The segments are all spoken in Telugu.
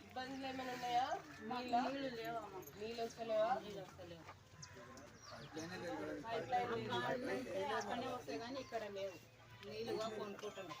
ఇబ్బందులు ఏమైనా ఉన్నాయా? నీళ్ళు నీళ్ళు వస్తలేవా పైప్ లైన్ నీళ్ళు అక్కడనే వస్తాయి కానీ ఇక్కడ లేవు నీళ్ళుగా కొనుక్కుంటున్నాం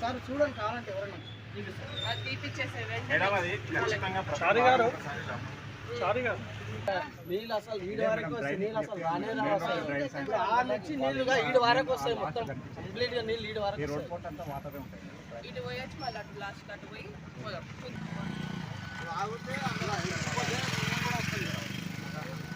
సార్ చూడండి కావాలంటే ఎవరన్నా నీళ్ళు అసలు ఈడు వరకు వస్తాయి నీళ్ళు అసలు రానే రావు ఆ నుంచి నీళ్ళుగా ఈడు వరకు వస్తాయి మొత్తం కంప్లీట్గా నీళ్ళు ఈడు వరకు. ఇటు పోయొచ్చు మళ్ళీ అటు లాస్ట్ అటు పోయి పోదాం ఉందా? ఇల్లు స్టార్ట్ కాగానే చెప్పి నేను గుర్తుపెట్టుకోను కావాలి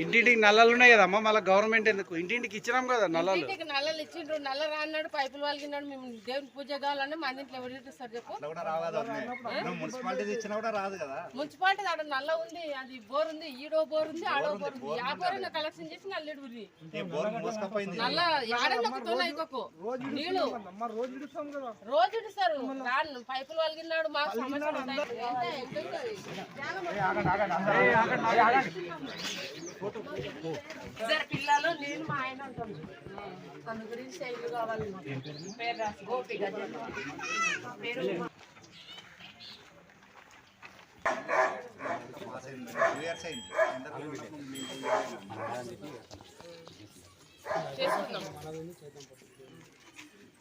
ఇంటింటికి నల్లలు ఉన్నాయి కదమ్మా మళ్ళీ గవర్నమెంట్ ఎందుకు? ఇంటింటికి ఇచ్చినాం కదా నల్లలు. ఇంటికి నల్లలు ఇచ్చిండ్రు నల్ల రాన్నాడు పైపులు వాళ్ళకిన్నాడు మేము దేవుని పూజ కావాలంటే మన ఇంట్లో ఎవరు ఇస్తారు చెప్పు. మున్సిపాలిటీ ఇచ్చినా కూడా రాదు కదా. మున్సిపాలిటీ ఆడ నల్ల ఉంది అది బోర్ ఉంది ఈడో బోర్ ఉంది ఆడో బోర్ ఉంది ఆ బోర్ కలెక్షన్ చేసి నల్లెడు నల్ల అయిపోకు? నీళ్ళు. రోజు రాను పైపులు వాళ్ళకిన్నాడు మాకు సమస్య సార్ పిల్లలు నేను మా ఆయన ఉంటాను తన గురించి ఇల్లు కావాలి పేరు రాసి గోపి పేరు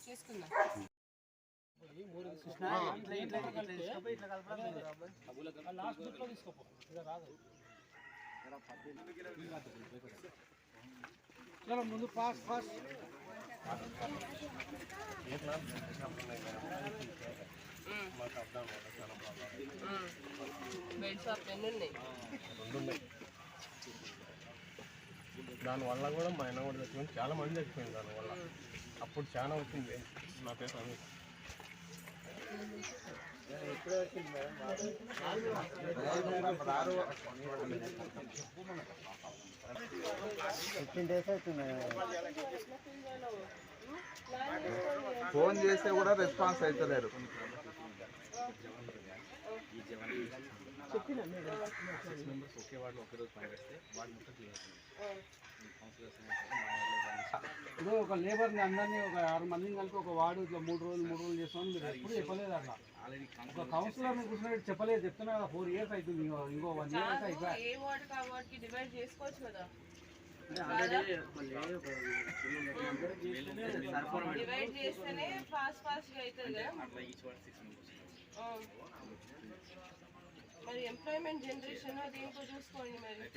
చేసుకుందాం. చేసుకుందాం చేసుకుందాం ముందు దానివల్ల కూడా మా ఆయన కూడా చచ్చిపోయింది చాలా మంది చచ్చిపోయింది దానివల్ల అప్పుడు చాలా వచ్చింది నా పేరు ఫిఫ్టీన్ డేస్ అవుతుంది ఫోన్ చేస్తే కూడా రెస్పాన్స్ అవుతలేరు ఇప్పుడు ఒక లేబర్ని అందరినీ ఒక ఆరు మందిని కలిపి ఒక వార్డు ఇట్లా మూడు రోజులు మూడు రోజులు చేస్తామని మీరు ఎప్పుడు చెప్పలేదు అట్లా. ఒక కౌన్సిలర్ని కూర్చున్నట్టు చెప్పలేదు. చెప్తున్నా కదా ఫోర్ ఇయర్స్ అవుతుంది ఇంకో వన్ ఇయర్ అయితే అయిపోయా. ఏ వార్డుకి ఆ వార్డుకి డివైడ్ చేసుకోవచ్చు కదా. డివైడ్ చేస్తేనే ఫాస్ట్ ఫాస్ట్గా అవుతుంది కదా. ఆ. మరి ఎంప్లాయ్మెంట్ జనరేషన్ దీంట్లో చూసుకోండి మరి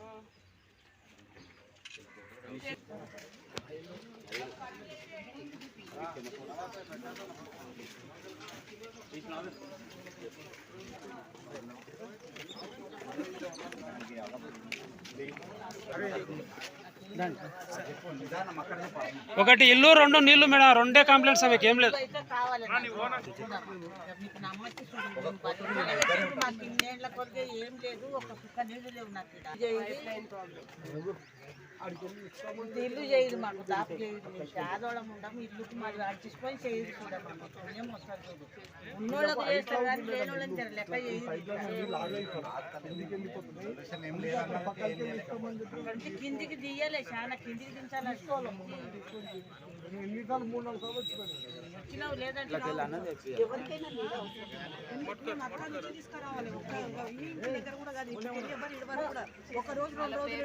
ఆ. ఒకటి ఇల్లు రెండు నీళ్ళు మేడం. రెండే కంప్లైంట్స్ అవి ఏం లేదు మీకు ఏం లేదు. ఇల్లు చేయదు మాకు దాపు చేయదు పేదోళం ఇల్లుకి మాది అడ్జస్ట్పోయి చేయదు కూడా మాకు పుణ్యం చూడు చేస్తారు కానీ లేని వాళ్ళని లెక్క చేయదు కిందికి దియ్యాలి ఒక రోజు రెండు రోజులు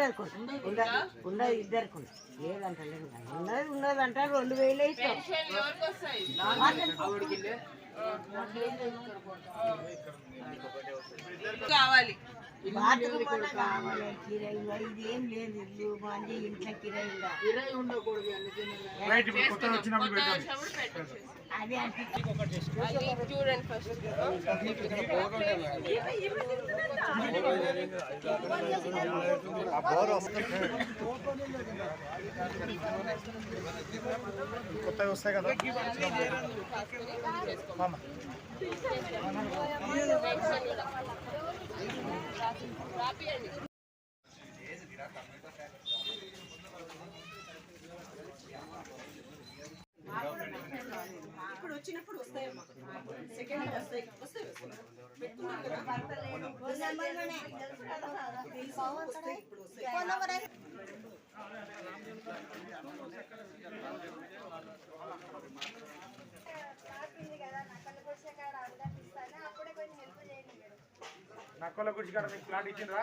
అంటే మాకు ఉన్నది ఇద్దరికి లేదంటే లేదు ఉన్నది ఉన్నది అంటే రెండు వేలు వస్తాయి? కావాలి. బాత్రూమ్ అన్నా కావాలి కిరాయి ఇప్పుడు వచ్చినప్పుడు వస్తాయమ్మా సెకండ్ వస్తాయి వస్తాయి. పెట్టుకున్నాం కదా తెలుసు, వస్తాయి, ఇప్పుడు వస్తాయి. నక్కల గురించి కాడ మీకు ప్లాట్ ఇచ్చిండ్రా?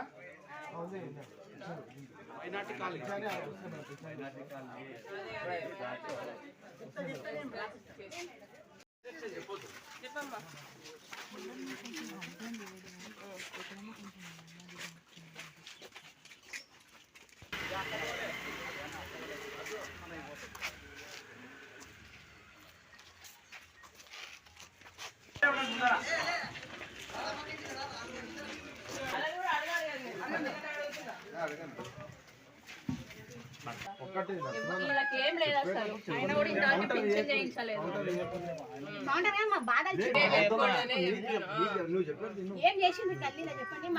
వీళ్ళకి ఏం లేదు అసలు. ఆయన కూడా ఇంతవరకు పింఛన్ చేయించలేదు.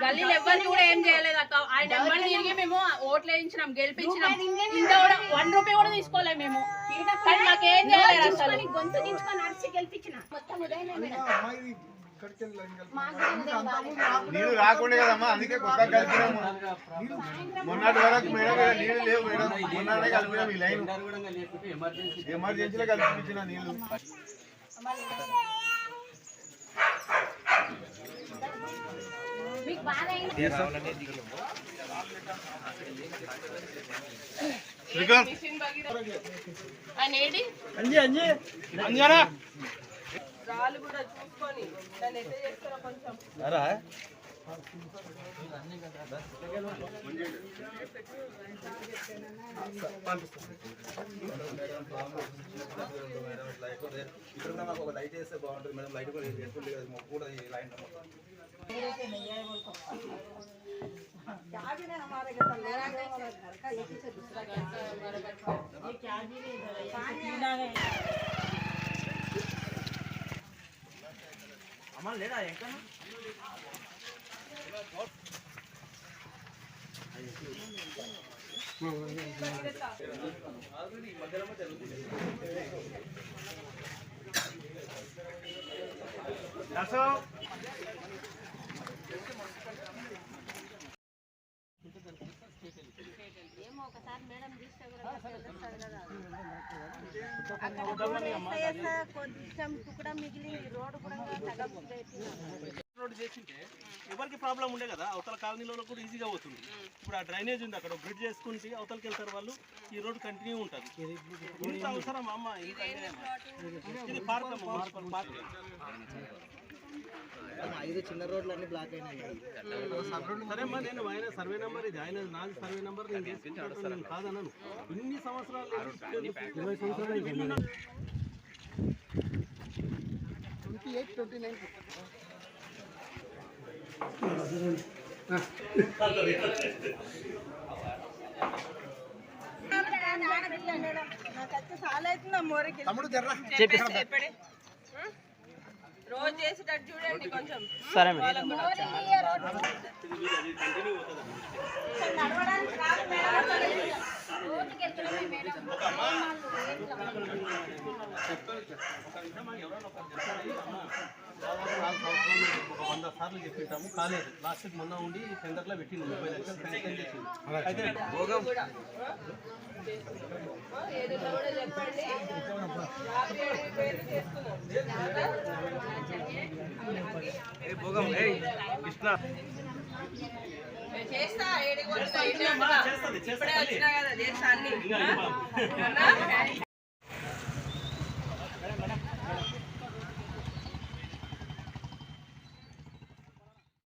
గల్లీలో ఎవరిని కూడా ఏం చేయలేదు అక్క. ఆయన ఎమ్మెల్యే తిరిగి మేము ఓట్లు వేయించినాం గెలిపించినాం. ఇంత కూడా వన్ రూపీ కూడా తీసుకోలేదు మేము. కానీ మాకు చేయలేదు అసలు. గొంతు దించుకొని అరిచి గెలిపించిన. మొత్తం ఉదయం నీళ్ళు రాకుండా కదమ్మా అందుకే కొత్త కలిపినాము. మొన్నటి వరకు మేడం నీళ్ళు లేవు మేడం. మొన్ననే కలిపినాం ఈ లైన్. ఎమర్జెన్సీలో కలిపించిన నీళ్ళు. మీకు బాధ అయింది మిషన్ భగీరథ. ఆయన ఏడి రాళ్ళు కూడా చూసుకొని దాన్ని ఎట్లా చేస్తారో కొంచెం ఇక్కడ మాకు ఒక లైట్ వేస్తే బాగుంటుంది మేడం లైట్ కూడా వేసుకుంటే మొక్క కూడా ఈ లైన్ మొత్తం ఏమో ఒకసారి మేడం చూస్తే కూడా తెలుస్తుంది కదా కొంచెం రోడ్డు కూడా సగం రోడ్ చేసింటే ఎవరికి ప్రాబ్లం ఉండే కదా అవతల కాలనీలో కూడా ఈజీగా అవుతుంది ఇప్పుడు ఆ డ్రైనేజ్ ఉంది అక్కడ బ్రిడ్జ్ చేసుకుంటే అవతలకి వెళ్తారు వాళ్ళు ఈ రోడ్ కంటిన్యూ ఉంటుంది. ఇంత అవసరం అమ్మ? ఇది పార్క్ పార్క్. ఐదు చిన్న రోడ్లు అన్ని బ్లాక్ అయినాయి సరే అమ్మా నేను ఆయన సర్వే నెంబర్ ఇది ఆయన నాది సర్వే నెంబర్ నేను చేసుకుంటాను నేను కాదనను ఇన్ని సంవత్సరాలు ఇరవై సంవత్సరాలు ట్వంటీ ఎయిట్ నైన్ తమ్ముడు జర్రా రోజు చేసేటట్టు చూడండి కొంచెం సరే మేడం. ఒక వంద సార్లు చెప్పింటాము కాలేదు లాస్ట్ మొన్న ఉండి టెండర్లో పెట్టింది ముప్పై లక్షలు శాంక్షన్ చేసింది అయితే చెప్పండి యాభై ఏడు వేలు చేసుకున్నాం నేను చేస్తా ఏడికి. చేస్తుంది, ఇప్పుడే. వచ్చినా కదా చేస్తా అన్ని?